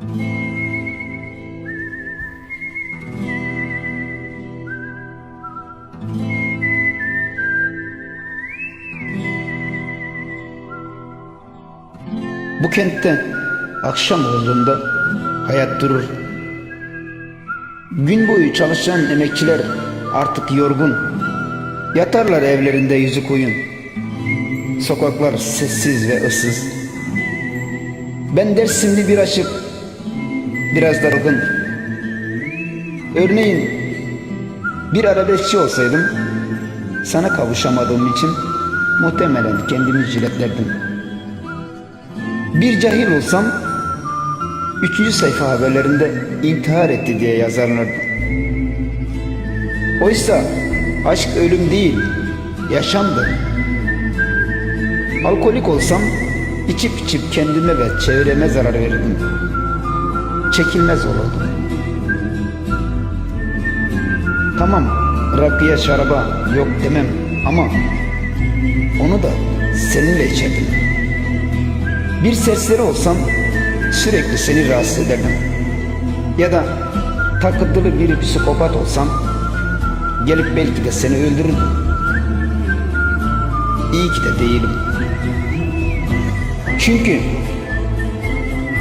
Bu kentte akşam olduğunda hayat durur. Gün boyu çalışan emekçiler artık yorgun. Yatarlar evlerinde yüzü koyun. Sokaklar sessiz ve ıssız. Ben Dersimli bir aşık, biraz dargın. Örneğin bir arabeskçi olsaydım, sana kavuşamadığım için muhtemelen kendimi jiletlerdim. Bir cahil olsam, üçüncü sayfa haberlerinde intihar etti diye yazarlardı. Oysa aşk ölüm değil, yaşamdır. Alkolik olsam, içip içip kendime ve çevreme zarar verirdim. Çekilmez olurdum. Tamam, rakıya şaraba yok demem ama onu da seninle içerdim. Bir serseri olsam sürekli seni rahatsız ederdim. Ya da takıntılı bir psikopat olsam gelip belki de seni öldürürdüm. İyi ki de değilim. Çünkü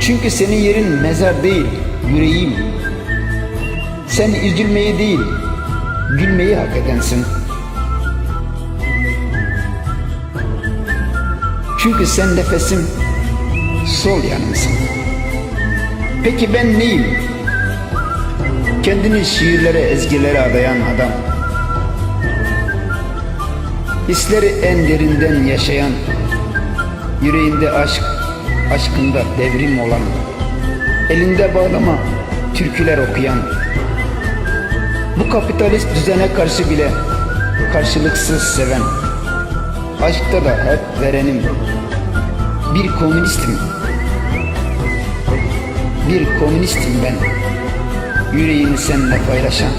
çünkü senin yerin mezar değil, yüreğim. Sen üzülmeyi değil, gülmeyi hak edensin. Çünkü sen nefesim, sol yanımsın. Peki ben neyim? Kendini şiirlere, ezgilere adayan adam. Hisleri en derinden yaşayan, yüreğinde aşk, aşkında devrim olan, elinde bağlama, türküler okuyan, bu kapitalist düzene karşı bile karşılıksız seven, aşkta da hep verenim, bir komünistim. Bir komünistim ben. Yüreğimi seninle paylaşan.